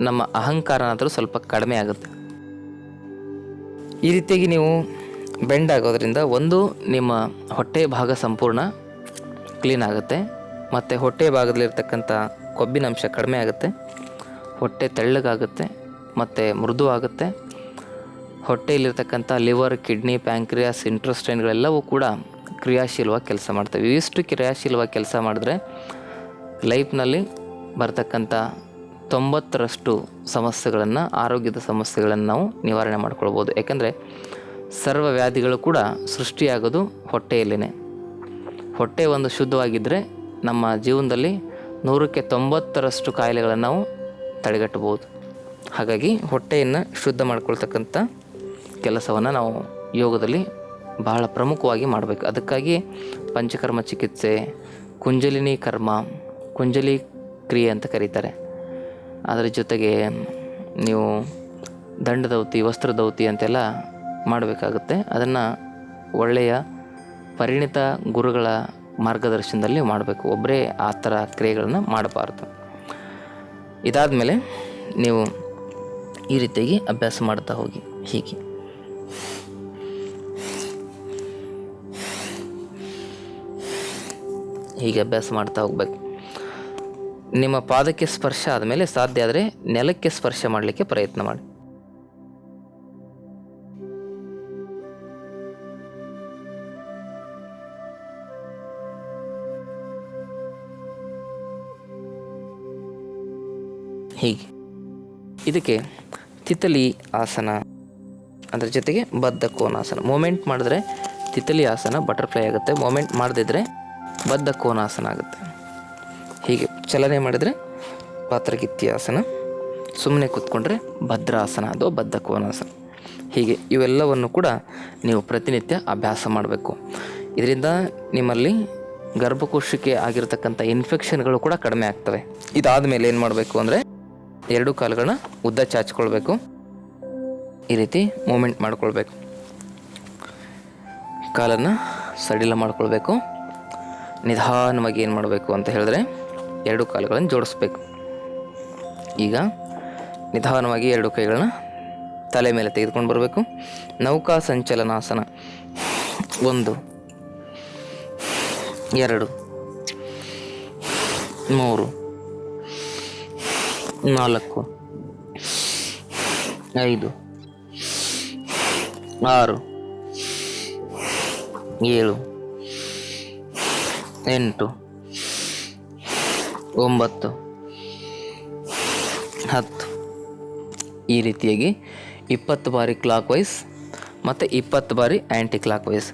ನಮ್ಮ ಅಹಂಕಾರನಾದರೂ ಸ್ವಲ್ಪ ಕಡಿಮೆ ಆಗುತ್ತೆ. ಈ ರೀತಿಯಾಗಿ ನೀವು ಬೆಂಡ್ ಆಗೋದ್ರಿಂದ ಒಂದು, ನಿಮ್ಮ ಹೊಟ್ಟೆ ಭಾಗ ಸಂಪೂರ್ಣ ಕ್ಲೀನ್ ಆಗುತ್ತೆ, ಮತ್ತು ಹೊಟ್ಟೆ ಭಾಗದಲ್ಲಿರ್ತಕ್ಕಂಥ ಕೊಬ್ಬಿನಂಶ ಕಡಿಮೆ ಆಗುತ್ತೆ, ಹೊಟ್ಟೆ ತೆಳ್ಳಗಾಗುತ್ತೆ, ಮತ್ತು ಮೃದು ಆಗುತ್ತೆ. ಹೊಟ್ಟೆಯಲ್ಲಿರ್ತಕ್ಕಂಥ ಲಿವರ್, ಕಿಡ್ನಿ, ಪ್ಯಾಂಕ್ರಿಯಾಸ್, ಇಂಟ್ರೆಸ್ಟೈನ್ಗಳೆಲ್ಲವೂ ಕೂಡ ಕ್ರಿಯಾಶೀಲವಾಗಿ ಕೆಲಸ ಮಾಡ್ತವೆ. ಇವಿಷ್ಟು ಕ್ರಿಯಾಶೀಲವಾಗಿ ಕೆಲಸ ಮಾಡಿದ್ರೆ ಲೈಫ್ನಲ್ಲಿ ಬರ್ತಕ್ಕಂಥ ತೊಂಬತ್ತರಷ್ಟು ಸಮಸ್ಯೆಗಳನ್ನು, ಆರೋಗ್ಯದ ಸಮಸ್ಯೆಗಳನ್ನು ನಾವು ನಿವಾರಣೆ ಮಾಡ್ಕೊಳ್ಬೋದು. ಯಾಕಂದರೆ ಸರ್ವ ವ್ಯಾಧಿಗಳು ಕೂಡ ಸೃಷ್ಟಿಯಾಗೋದು ಹೊಟ್ಟೆಯಲ್ಲಿನೇ. ಹೊಟ್ಟೆ ಒಂದು ಶುದ್ಧವಾಗಿದ್ದರೆ ನಮ್ಮ ಜೀವನದಲ್ಲಿ ನೂರಕ್ಕೆ ತೊಂಬತ್ತರಷ್ಟು ಕಾಯಿಲೆಗಳನ್ನು ನಾವು ತಡೆಗಟ್ಟಬಹುದು. ಹಾಗಾಗಿ ಹೊಟ್ಟೆಯನ್ನು ಶುದ್ಧ ಮಾಡ್ಕೊಳ್ತಕ್ಕಂಥ ಕೆಲಸವನ್ನು ನಾವು ಯೋಗದಲ್ಲಿ ಬಹಳ ಪ್ರಮುಖವಾಗಿ ಮಾಡಬೇಕು. ಅದಕ್ಕಾಗಿ ಪಂಚಕರ್ಮ ಚಿಕಿತ್ಸೆ, ಕುಂಜಲಿನಿ ಕರ್ಮ, ಕುಂಜಲಿ ಕ್ರಿಯೆ ಅಂತ ಕರೀತಾರೆ. ಅದರ ಜೊತೆಗೆ ನೀವು ದಂಡದೌತಿ, ವಸ್ತ್ರದೌತಿ ಅಂತೆಲ್ಲ ಮಾಡಬೇಕಾಗುತ್ತೆ. ಅದನ್ನು ಒಳ್ಳೆಯ ಪರಿಣಿತ ಗುರುಗಳ ಮಾರ್ಗದರ್ಶನದಲ್ಲಿ ಮಾಡಬೇಕು. ಒಬ್ಬರೇ ಆ ಥರ ಕ್ರಿಯೆಗಳನ್ನು ಮಾಡಬಾರ್ದು. ಇದಾದಮೇಲೆ ನೀವು ಈ ರೀತಿಯಾಗಿ ಅಭ್ಯಾಸ ಮಾಡ್ತಾ ಹೋಗಿ. ಹೀಗೆ. ಹೀಗೆ ಅಭ್ಯಾಸ ಮಾಡ್ತಾ ಹೋಗ್ಬೇಕು. ನಿಮ್ಮ ಪಾದಕ್ಕೆ ಸ್ಪರ್ಶ ಆದಮೇಲೆ ಸಾಧ್ಯ ಆದರೆ ನೆಲಕ್ಕೆ ಸ್ಪರ್ಶ ಮಾಡಲಿಕ್ಕೆ ಪ್ರಯತ್ನ ಮಾಡಿ. ಹೀಗೆ. ಇದಕ್ಕೆ ತಿತಲಿ ಆಸನ ಅದರ ಜೊತೆಗೆ ಬದ್ಧ ಕೋನಾಸನ. ಮೂಮೆಂಟ್ ಮಾಡಿದ್ರೆ ತಿತಲಿ ಆಸನ ಬಟರ್ಫ್ಲೈ ಆಗುತ್ತೆ. ಮೂಮೆಂಟ್ ಮಾಡದಿದ್ದರೆ ಬದ್ಧ ಕೋನಾಸನ ಆಗುತ್ತೆ. ಹೀಗೆ ಚಲನೆ ಮಾಡಿದರೆ ಪಾತ್ರಗಿತ್ತಿ ಆಸನ ಸುಮ್ಮನೆ ಕೂತ್ಕೊಂಡ್ರೆ ಭದ್ರಾಸನ ಅದು ಬದ್ಧ ಕೋನಾಸನ. ಹೀಗೆ ಇವೆಲ್ಲವನ್ನು ಕೂಡ ನೀವು ಪ್ರತಿನಿತ್ಯ ಅಭ್ಯಾಸ ಮಾಡಬೇಕು. ಇದರಿಂದ ನಿಮ್ಮಲ್ಲಿ ಗರ್ಭಕೋಶಕ್ಕೆ ಆಗಿರತಕ್ಕಂಥ ಇನ್ಫೆಕ್ಷನ್ಗಳು ಕೂಡ ಕಡಿಮೆ ಆಗ್ತವೆ. ಇದಾದ ಮೇಲೆ ಏನು ಮಾಡಬೇಕು ಅಂದರೆ ಎರಡು ಕಾಲುಗಳನ್ನ ಉದ್ದ ಚಾಚ್ಕೊಳ್ಬೇಕು. ಈ ರೀತಿ ಮೂಮೆಂಟ್ ಮಾಡ್ಕೊಳ್ಬೇಕು. ಕಾಲನ್ನು ಸಡಿಲ ಮಾಡ್ಕೊಳ್ಬೇಕು. ನಿಧಾನವಾಗಿ ಏನು ಮಾಡಬೇಕು ಅಂತ ಹೇಳಿದ್ರೆ ಎರಡು ಕಾಲುಗಳನ್ನು ಜೋಡಿಸ್ಬೇಕು. ಈಗ ನಿಧಾನವಾಗಿ ಎರಡು ಕೈಗಳನ್ನ ತಲೆ ಮೇಲೆ ತೆಗೆದುಕೊಂಡು ಬರಬೇಕು. ನೌಕಾ ಸಂಚಲನಾಸನ. ಒಂದು, ಎರಡು, ಮೂರು ನಾಲ್ಕು. ಐದು. ಆರು. ಏಳು. ಎಂಟು. ಒಂಬತ್ತು. ಹತ್ತು. ಈ ರೀತಿಯಾಗಿ ಇಪ್ಪತ್ತು ಬಾರಿ ಕ್ಲಾಕ್ ವೈಸ್ ಮತ್ತು ಇಪ್ಪತ್ತು ಬಾರಿ ಆ್ಯಂಟಿ ಕ್ಲಾಕ್ ವೈಸ್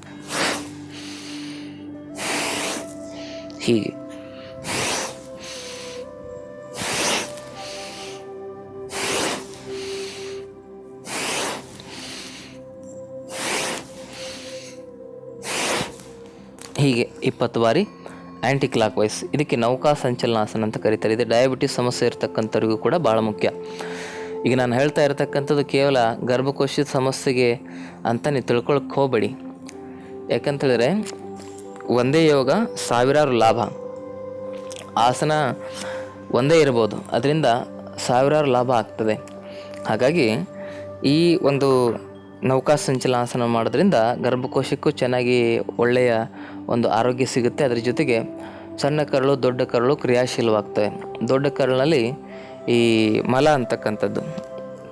ಹೀಗೆ. ಹೀಗೆ ಇಪ್ಪತ್ತು ಬಾರಿ ಆ್ಯಂಟಿ ಕ್ಲಾಕ್ ವೈಸ್ ಇದಕ್ಕೆ ನೌಕಾ ಸಂಚಲನಾಸನ ಅಂತ ಕರೀತಾರೆ. ಇದು ಡಯಾಬಿಟಿಸ್ ಸಮಸ್ಯೆ ಇರತಕ್ಕಂಥವ್ರಿಗೂ ಕೂಡ ಭಾಳ ಮುಖ್ಯ. ಈಗ ನಾನು ಹೇಳ್ತಾ ಇರತಕ್ಕಂಥದ್ದು ಕೇವಲ ಗರ್ಭಕೋಶದ ಸಮಸ್ಯೆಗೆ ಅಂತ ನೀವು ತಿಳ್ಕೊಳಕ್ಕೆ ಹೋಗಬೇಡಿ. ಯಾಕಂತೇಳಿದ್ರೆ ಒಂದೇ ಯೋಗ ಸಾವಿರಾರು ಲಾಭ. ಆಸನ ಒಂದೇ ಇರ್ಬೋದು. ಅದರಿಂದ ಸಾವಿರಾರು ಲಾಭ ಆಗ್ತದೆ. ಹಾಗಾಗಿ ಈ ಒಂದು ನೌಕಾ ಸಂಚಲಾಸನ ಮಾಡೋದ್ರಿಂದ ಗರ್ಭಕೋಶಕ್ಕೂ ಚೆನ್ನಾಗಿ ಒಳ್ಳೆಯ ಒಂದು ಆರೋಗ್ಯ ಸಿಗುತ್ತೆ. ಅದರ ಜೊತೆಗೆ ಸಣ್ಣ ಕರಳು, ದೊಡ್ಡ ಕರಳು ಕ್ರಿಯಾಶೀಲವಾಗ್ತವೆ. ದೊಡ್ಡ ಕರಳಿನಲ್ಲಿ ಈ ಮಲ ಅಂತಕ್ಕಂಥದ್ದು,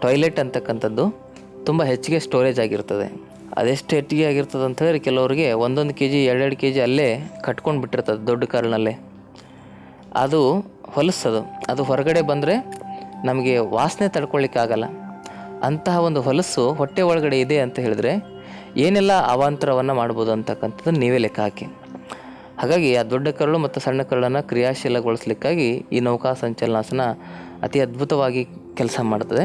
ಟಾಯ್ಲೆಟ್ ಅಂತಕ್ಕಂಥದ್ದು ತುಂಬ ಹೆಚ್ಚಿಗೆ ಸ್ಟೋರೇಜ್ ಆಗಿರ್ತದೆ. ಅದೆಷ್ಟು ಹೆಚ್ಚಿಗೆ ಆಗಿರ್ತದೆ ಅಂತ ಹೇಳಿದ್ರೆ ಕೆಲವರಿಗೆ ಒಂದೊಂದು ಕೆ ಜಿ ಎರಡೆರಡು ಕೆ ಜಿ ಅಲ್ಲೇ ಕಟ್ಕೊಂಡು ಬಿಟ್ಟಿರ್ತದೆ ದೊಡ್ಡ ಕರಳಲ್ಲೇ ಅದು ಹೊಲಸದು. ಅದು ಹೊರಗಡೆ ಬಂದರೆ ನಮಗೆ ವಾಸನೆ ತಡ್ಕೊಳ್ಳಿಕ್ಕಾಗಲ್ಲ ಅಂತಹ ಒಂದು ಹೊಲಸು ಹೊಟ್ಟೆ ಒಳಗಡೆ ಇದೆ ಅಂತ ಹೇಳಿದ್ರೆ ಏನೆಲ್ಲ ಅವಾಂತರವನ್ನು ಮಾಡ್ಬೋದು ಅಂತಕ್ಕಂಥದ್ದು ನೀವೇ ಲೆಕ್ಕ ಹಾಕಿ. ಹಾಗಾಗಿ ಆ ದೊಡ್ಡ ಕರಳು ಮತ್ತು ಸಣ್ಣ ಕರಳನ್ನು ಕ್ರಿಯಾಶೀಲಗೊಳಿಸ್ಲಿಕ್ಕಾಗಿ ಈ ನೌಕಾ ಸಂಚಲನಾಸನ ಅತಿ ಅದ್ಭುತವಾಗಿ ಕೆಲಸ ಮಾಡ್ತದೆ.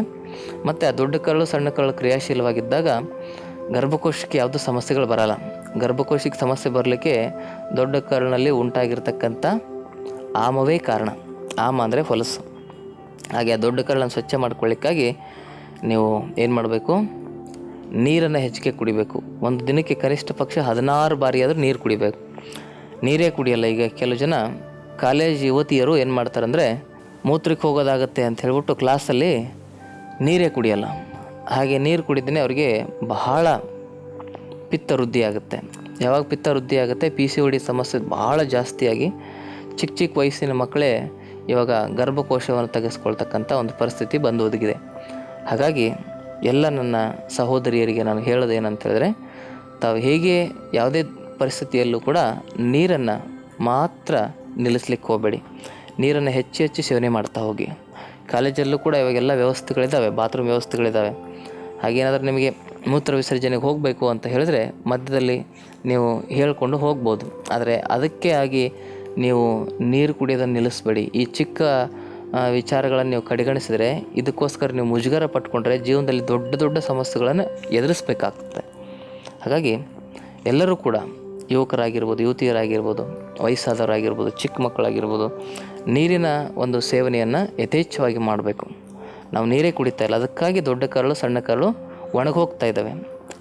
ಮತ್ತು ಆ ದೊಡ್ಡ ಕರಳು ಸಣ್ಣ ಕರಳು ಕ್ರಿಯಾಶೀಲವಾಗಿದ್ದಾಗ ಗರ್ಭಕೋಶಕ್ಕೆ ಯಾವುದೂ ಸಮಸ್ಯೆಗಳು ಬರಲ್ಲ. ಗರ್ಭಕೋಶಕ್ಕೆ ಸಮಸ್ಯೆ ಬರಲಿಕ್ಕೆ ದೊಡ್ಡ ಕರಳಿನಲ್ಲಿ ಉಂಟಾಗಿರ್ತಕ್ಕಂಥ ಆಮವೇ ಕಾರಣ. ಆಮ ಅಂದರೆ ಹೊಲಸು. ಹಾಗೆ ಆ ದೊಡ್ಡ ಕರಳನ್ನು ಸ್ವಚ್ಛ ಮಾಡ್ಕೊಳ್ಳಿಕ್ಕಾಗಿ ನೀವು ಏನು ಮಾಡಬೇಕು? ನೀರನ್ನು ಹೆಚ್ಚಿಗೆ ಕುಡಿಬೇಕು. ಒಂದು ದಿನಕ್ಕೆ ಕನಿಷ್ಠ ಪಕ್ಷ ಹದಿನಾರು ಬಾರಿ ಆದರೂ ನೀರು ಕುಡಿಬೇಕು. ನೀರೇ ಕುಡಿಯಲ್ಲ ಈಗ ಕೆಲವು ಜನ ಕಾಲೇಜ್ ಯುವತಿಯರು ಏನು ಮಾಡ್ತಾರೆ ಅಂದರೆ ಮೂತ್ರಕ್ಕೆ ಹೋಗೋದಾಗತ್ತೆ ಅಂತ ಹೇಳ್ಬಿಟ್ಟು ಕ್ಲಾಸಲ್ಲಿ ನೀರೇ ಕುಡಿಯಲ್ಲ. ಹಾಗೆ ನೀರು ಕುಡಿದೇ ಅವರಿಗೆ ಬಹಳ ಪಿತ್ತ ವೃದ್ಧಿ ಆಗುತ್ತೆ ಯಾವಾಗ ಪಿತ್ತ ವೃದ್ಧಿ ಆಗುತ್ತೆ ಪಿ ಸಿ ಡಿ ಸಮಸ್ಯೆ ಬಹಳ ಜಾಸ್ತಿಯಾಗಿ ಚಿಕ್ಕ ಚಿಕ್ಕ ವಯಸ್ಸಿನ ಮಕ್ಕಳೇ ಇವಾಗ ಗರ್ಭಕೋಶವನ್ನು ತೆಗೆಸ್ಕೊಳ್ತಕ್ಕಂಥ ಒಂದು ಪರಿಸ್ಥಿತಿ ಬಂದು ಒದಗಿದೆ. ಹಾಗಾಗಿ ಎಲ್ಲ ನನ್ನ ಸಹೋದರಿಯರಿಗೆ ನಾನು ಹೇಳೋದು ಏನಂತ ಹೇಳಿದ್ರೆ ತಾವು ಹೇಗೆ ಯಾವುದೇ ಪರಿಸ್ಥಿತಿಯಲ್ಲೂ ಕೂಡ ನೀರನ್ನು ಮಾತ್ರ ನಿಲ್ಲಿಸ್ಲಿಕ್ಕೆ ಹೋಗಬೇಡಿ. ನೀರನ್ನು ಹೆಚ್ಚು ಹೆಚ್ಚು ಸೇವನೆ ಮಾಡ್ತಾ ಹೋಗಿ. ಕಾಲೇಜಲ್ಲೂ ಕೂಡ ಇವಾಗೆಲ್ಲ ವ್ಯವಸ್ಥೆಗಳಿದ್ದಾವೆ, ಬಾತ್ರೂಮ್ ವ್ಯವಸ್ಥೆಗಳಿದ್ದಾವೆ. ಹಾಗೇನಾದರೂ ನಿಮಗೆ ಮೂತ್ರ ವಿಸರ್ಜನೆಗೆ ಹೋಗಬೇಕು ಅಂತ ಹೇಳಿದ್ರೆ ಮಧ್ಯದಲ್ಲಿ ನೀವು ಹೇಳಿಕೊಂಡು ಹೋಗ್ಬೋದು. ಆದರೆ ಅದಕ್ಕೆ ಆಗಿ ನೀವು ನೀರು ಕುಡಿಯೋದನ್ನು ನಿಲ್ಲಿಸ್ಬೇಡಿ. ಈ ಚಿಕ್ಕ ವಿಚಾರಗಳನ್ನು ನೀವು ಕಡೆಗಣಿಸಿದರೆ ಇದಕ್ಕೋಸ್ಕರ ನೀವು ಮುಜುಗರ ಪಟ್ಕೊಂಡ್ರೆ ಜೀವನದಲ್ಲಿ ದೊಡ್ಡ ದೊಡ್ಡ ಸಮಸ್ಯೆಗಳನ್ನು ಎದುರಿಸಬೇಕಾಗ್ತದೆ ಹಾಗಾಗಿ ಎಲ್ಲರೂ ಕೂಡ ಯುವಕರಾಗಿರ್ಬೋದು, ಯುವತಿಯರಾಗಿರ್ಬೋದು, ವಯಸ್ಸಾದವರಾಗಿರ್ಬೋದು, ಚಿಕ್ಕ ಮಕ್ಕಳಾಗಿರ್ಬೋದು, ನೀರಿನ ಒಂದು ಸೇವನೆಯನ್ನು ಯಥೇಚ್ಛವಾಗಿ ಮಾಡಬೇಕು. ನಾವು ನೀರೇ ಕುಡಿತಾ ಇಲ್ಲ, ಅದಕ್ಕಾಗಿ ದೊಡ್ಡ ಕರಳು, ಸಣ್ಣ ಕರಳು ಒಣಗೋಗ್ತಾ ಇದ್ದಾವೆ.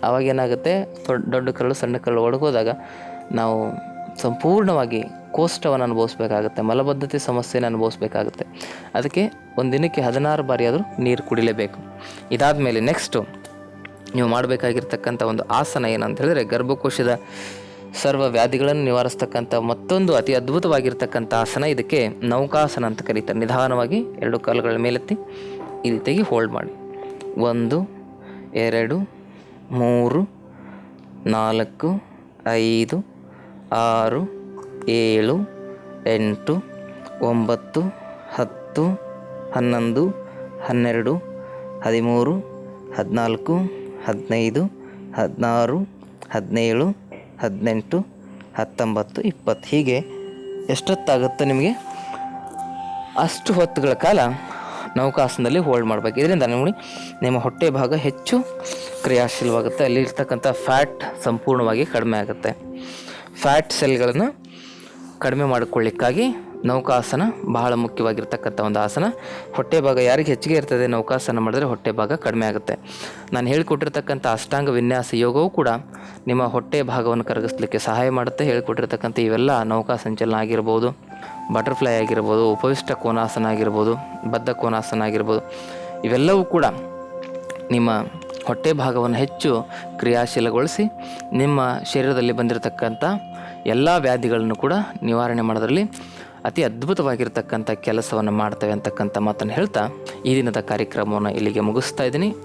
ಆವಾಗೇನಾಗುತ್ತೆ ದೊಡ್ಡ ದೊಡ್ಡ ಕರಳು, ಸಣ್ಣ ಕರಳು ಒಣಗೋದಾಗ ನಾವು ಸಂಪೂರ್ಣವಾಗಿ ಕೋಷ್ಟವನ್ನು ಅನುಭವಿಸ್ಬೇಕಾಗುತ್ತೆ, ಮಲಬದ್ಧತೆ ಸಮಸ್ಯೆನ ಅನುಭವಿಸ್ಬೇಕಾಗುತ್ತೆ. ಅದಕ್ಕೆ ಒಂದು ದಿನಕ್ಕೆ ಹದಿನಾರು ಬಾರಿ ಆದರೂ ನೀರು ಕುಡಿಲೇಬೇಕು. ಇದಾದ ಮೇಲೆ ನೆಕ್ಸ್ಟು ನೀವು ಮಾಡಬೇಕಾಗಿರ್ತಕ್ಕಂಥ ಒಂದು ಆಸನ ಏನಂತ ಹೇಳಿದ್ರೆ ಗರ್ಭಕೋಶದ ಸರ್ವ ವ್ಯಾಧಿಗಳನ್ನು ನಿವಾರಿಸ್ತಕ್ಕಂಥ ಮತ್ತೊಂದು ಅತಿ ಅದ್ಭುತವಾಗಿರ್ತಕ್ಕಂಥ ಆಸನ ಇದಕ್ಕೆ ನೌಕಾಸನ ಅಂತ ಕರೀತಾರೆ. ನಿಧಾನವಾಗಿ ಎರಡು ಕಾಲುಗಳ ಮೇಲೆತ್ತಿ ಈ ರೀತಿಯಾಗಿ ಹೋಲ್ಡ್ ಮಾಡಿ. ಒಂದು, ಎರಡು, ಮೂರು, ನಾಲ್ಕು, ಐದು, ಆರು ಏಳು, ಎಂಟು, ಒಂಬತ್ತು, ಹತ್ತು, ಹನ್ನೊಂದು, ಹನ್ನೆರಡು, ಹದಿಮೂರು, ಹದಿನಾಲ್ಕು, ಹದಿನೈದು, ಹದಿನಾರು, ಹದಿನೇಳು, ಹದಿನೆಂಟು, ಹತ್ತೊಂಬತ್ತು, ಇಪ್ಪತ್ತು. ಹೀಗೆ ಎಷ್ಟೊತ್ತಾಗುತ್ತೋ ನಿಮಗೆ? ಅಷ್ಟು ಹೊತ್ತುಗಳ ಕಾಲ ನೌಕಾಸನದಲ್ಲಿ ಹೋಲ್ಡ್ ಮಾಡಬೇಕು. ಇದರಿಂದ ನೋಡಿ, ನಿಮ್ಮ ಹೊಟ್ಟೆ ಭಾಗ ಹೆಚ್ಚು ಕ್ರಿಯಾಶೀಲವಾಗುತ್ತೆ. ಅಲ್ಲಿ ಇರ್ತಕ್ಕಂಥ ಫ್ಯಾಟ್ ಸಂಪೂರ್ಣವಾಗಿ ಕಡಿಮೆ ಆಗುತ್ತೆ. ಫ್ಯಾಟ್ ಸೆಲ್ಗಳನ್ನು ಕಡಿಮೆ ಮಾಡಿಕೊಳ್ಳಿಕ್ಕಾಗಿ ನೌಕಾಸನ ಬಹಳ ಮುಖ್ಯವಾಗಿರ್ತಕ್ಕಂಥ ಒಂದು ಆಸನ. ಹೊಟ್ಟೆ ಭಾಗ ಯಾರಿಗೆ ಹೆಚ್ಚಿಗೆ ಇರ್ತದೆ ನೌಕಾಸನ ಮಾಡಿದ್ರೆ ಹೊಟ್ಟೆ ಭಾಗ ಕಡಿಮೆ ಆಗುತ್ತೆ. ನಾನು ಹೇಳಿಕೊಟ್ಟಿರ್ತಕ್ಕಂಥ ಅಷ್ಟಾಂಗ ವಿನ್ಯಾಸ ಯೋಗವು ಕೂಡ ನಿಮ್ಮ ಹೊಟ್ಟೆ ಭಾಗವನ್ನು ಕರಗಿಸ್ಲಿಕ್ಕೆ ಸಹಾಯ ಮಾಡುತ್ತೆ. ಹೇಳಿಕೊಟ್ಟಿರ್ತಕ್ಕಂಥ ಇವೆಲ್ಲ ನೌಕಾ ಸಂಚಲನ ಆಗಿರ್ಬೋದು, ಬಟರ್ಫ್ಲೈ ಆಗಿರ್ಬೋದು, ಉಪವಿಷ್ಟ ಕೋನಾಸನ ಆಗಿರ್ಬೋದು, ಬದ್ಧ ಕೋನಾಸನ ಆಗಿರ್ಬೋದು. ಇವೆಲ್ಲವೂ ಕೂಡ ನಿಮ್ಮ ಹೊಟ್ಟೆ ಭಾಗವನ್ನು ಹೆಚ್ಚು ಕ್ರಿಯಾಶೀಲಗೊಳಿಸಿ ನಿಮ್ಮ ಶರೀರದಲ್ಲಿ ಬಂದಿರತಕ್ಕಂಥ ಎಲ್ಲ ವ್ಯಾಧಿಗಳನ್ನು ಕೂಡ ನಿವಾರಣೆ ಮಾಡೋದ್ರಲ್ಲಿ ಅತಿ ಅದ್ಭುತವಾಗಿರ್ತಕ್ಕಂಥ ಕೆಲಸವನ್ನು ಮಾಡ್ತವೆ ಅಂತಕ್ಕಂಥ ಮಾತನ್ನು ಹೇಳ್ತಾ ಈ ದಿನದ ಕಾರ್ಯಕ್ರಮವನ್ನು ಇಲ್ಲಿಗೆ ಮುಗಿಸ್ತಾ ಇದ್ದೀನಿ.